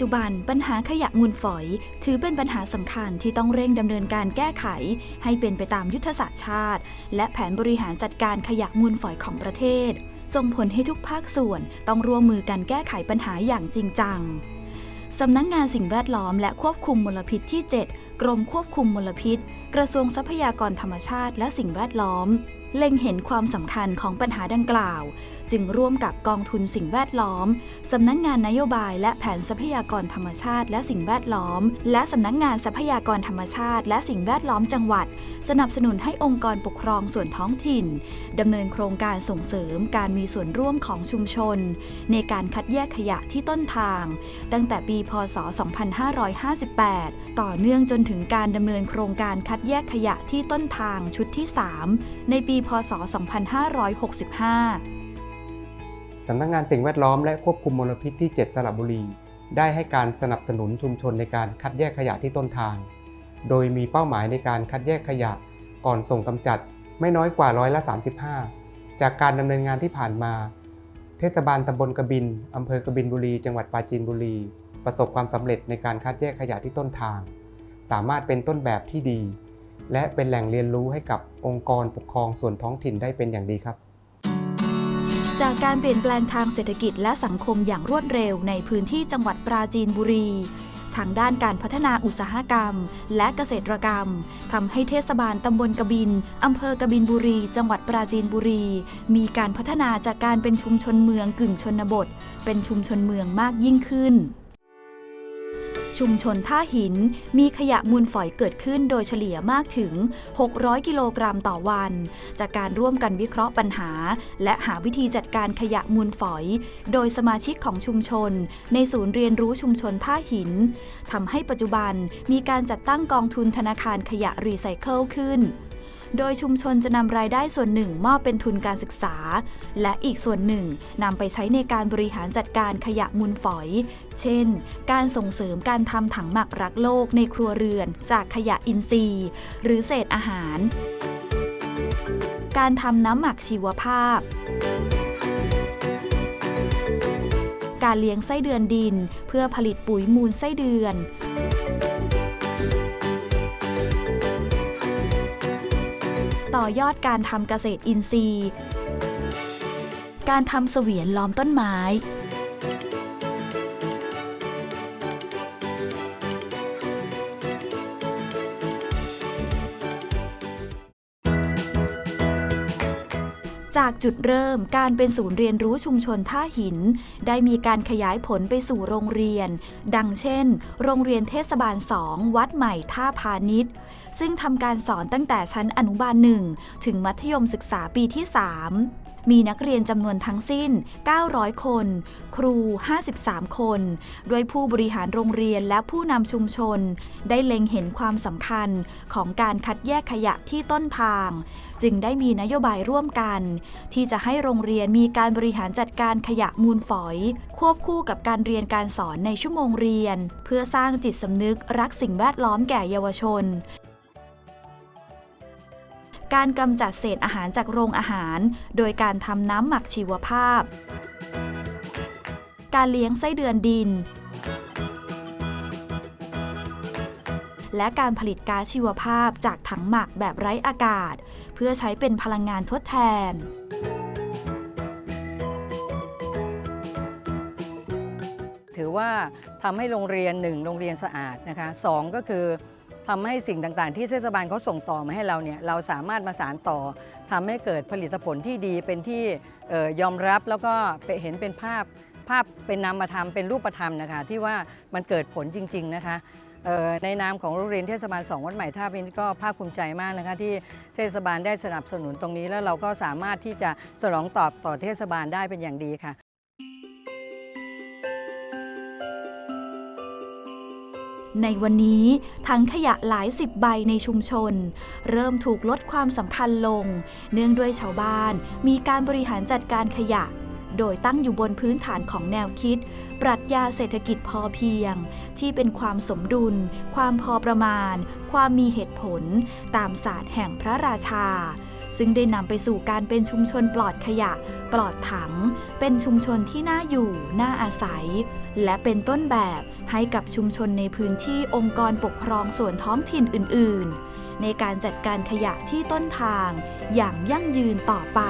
จุบันปัญหาขยะมูลฝอย ถือเป็นปัญหาสำคัญที่ต้องเร่งดำเนินการแก้ไข ให้เป็นไปตามยุทธศาสตร์ชาติ และแผนบริหารจัดการขยะมูลฝอยของประเทศ ส่งผลให้ทุกภาคส่วนต้องร่วมมือกันแก้ไขปัญหาอย่างจริงจังสำนักงงานสิ่งแวดล้อมและควบคุมมลพิษที่ 7 กรมควบคุมมลพิษ กระทรวงทรัพยากรธรรมชาติและสิ่งแวดล้อม เล็งเห็นความสำคัญของปัญหาดังกล่าว จึงร่วมกับกองทุนสิ่งแวดล้อม สำนักงานนโยบายและแผนทรัพยากรธรรมชาติและสิ่งแวดล้อม และสำนักงานทรัพยากรธรรมชาติ และสิ่งแวดล้อมจังหวัด สนับสนุนให้องค์กรปกครองส่วนท้องถิ่นดำเนินโครงการส่งเสริมการมีส่วนร่วมของชุมชน ในการคัดแยกขยะที่ต้นทาง ตั้งแต่ปี พศ 2558 ต่อเนื่องจนถึงการดำเนินโครงการคัดแยกขยะที่ต้นทางชุดที่ 3 ในปีพศ 2565 สำนักงานสิ่งแวดล้อมและควบคุมมลพิษที่ 7 สระบุรี ได้ให้การสนับสนุนชุมชนในการคัดแยกขยะที่ต้นทาง โดยมีเป้าหมายในการคัดแยกขยะก่อนส่งกำจัดไม่น้อยกว่าร้อยละ 35 จากการดำเนินงานที่ผ่านมา เทศบาลตำบลกบินอำเภอกบินบุรี จังหวัดปราจีนบุรี ประสบความสำเร็จในการคัดแยกขยะที่ต้นทาง สามารถเป็นต้นแบบที่ดี และเป็นแหล่งเรียนรู้ให้กับองค์กรปกครองส่วนท้องถิ่นได้เป็นอย่างดีครับจากการเปลี่ยนแปลงทางเศรษฐกิจและสังคมอย่างรวดเร็วในพื้นที่จังหวัดปราจีนบุรี ทางด้านการพัฒนาอุตสาหกรรม และเกษตรกรรมทำให้เทศบาลตำบลกบินอำเภอกบินบุรี จังหวัดปราจีนบุรี มีการพัฒนาจากการเป็นชุมชนเมืองกึ่งชนบท เป็นชุมชนเมืองมากยิ่งขึ้น ชุมชนท่าหิน มีขยะมูลฝอยเกิดขึ้นโดยเฉลี่ยมากถึง 600 กิโลกรัมต่อวัน จากการร่วมกันวิเคราะห์ปัญหา และหาวิธีจัดการขยะมูลฝอย โดยสมาชิกของชุมชน ในศูนย์เรียนรู้ชุมชนท่าหินทำให้ปัจจุบันมีการจัดตั้งกองทุนธนาคารขยะรีไซเคิลขึ้น โดยชุมชนจะนำรายได้ส่วนหนึ่งมอบเป็นทุนการศึกษา และอีกส่วนหนึ่งนำไปใช้ในการบริหารจัดการขยะมูลฝอย เช่น การส่งเสริมการทำถังหมักรักโลกในครัวเรือน จากขยะอินทรีย์ หรือเศษอาหาร การทำน้ำหมักชีวภาพการเลี้ยงไส้เดือนดิน เพื่อผลิตปุ๋ยมูลไส้เดือน ต่อยอดการทำเกษตรอินทรีย์ การทำเสวียนล้อมต้นไม้ จากจุดเริ่มการเป็นศูนย์เรียนรู้ชุมชนท่าหิน ได้มีการขยายผลไปสู่โรงเรียน ดังเช่น โรงเรียนเทศบาล2วัดใหม่ท่าพาณิชย์ ซึ่งทำการสอนตั้งแต่ชั้นอนุบาล1ถึงมัธยมศึกษาปีที่ 3 มีนักเรียนจำนวนทั้งสิ้น 900 คน ครู 53 คนโดยผู้บริหารโรงเรียนและผู้นำชุมชน ได้เล็งเห็นความสำคัญของการคัดแยกขยะที่ต้นทาง จึงได้มีนโยบายร่วมกัน ที่จะให้โรงเรียนมีการบริหารจัดการขยะมูลฝอย ควบคู่กับการเรียนการสอนในชั่วโมงเรียน เพื่อสร้างจิตสำนึกรักสิ่งแวดล้อมแก่เยาวชน การกำจัดเศษอาหารจากโรงอาหาร โดยการทำน้ำหมักชีวภาพ การเลี้ยงไส้เดือนดิน และการผลิตก๊าซชีวภาพจากถังหมักแบบไร้อากาศ เพื่อใช้เป็นพลังงานทดแทนถือว่าทำให้โรงเรียนหนึ่งโรงเรียนสะอาดนะคะสองก็คือ ทำให้สิ่งต่างๆ ที่เทศบาลเขาส่งต่อมาให้เราเนี่ยเราสามารถมาสานต่อทำให้เกิดผลิตผลที่ดีเป็นที่ออยอมรับแล้วก็เห็นเป็นภาพภาพเป็นนามธรรมเป็นรูปธรรมนะคะ ที่ว่ามันเกิดผลจริง ๆนะคะในนามของโรงเรียนเทศบาล2วัดใหม่ท่าพินก็ภาคภูมิใจมากนะคะที่เทศบาลได้สนับสนุนตรงนี้แล้วเราก็สามารถที่จะสนองตอบต่อเทศบาลได้เป็นอย่างดีค่ะ ในวันนี้ถังขยะหลายสิบใบในชุมชน เริ่มถูกลดความสำคัญลง เนื่องด้วยชาวบ้านมีการบริหารจัดการขยะ โดยตั้งอยู่บนพื้นฐานของแนวคิด ปรัชญาเศรษฐกิจพอเพียง ที่เป็นความสมดุล ความพอประมาณ ความมีเหตุผล ตามศาสตร์แห่งพระราชา ซึ่งได้นำไปสู่การเป็นชุมชนปลอดขยะ ปลอดถัง เป็นชุมชนที่น่าอยู่ น่าอาศัย และเป็นต้นแบบให้กับชุมชนในพื้นที่องค์กรปกครองส่วนท้องถิ่นอื่น ๆ ในการจัดการขยะที่ต้นทางอย่างยั่งยืนต่อไป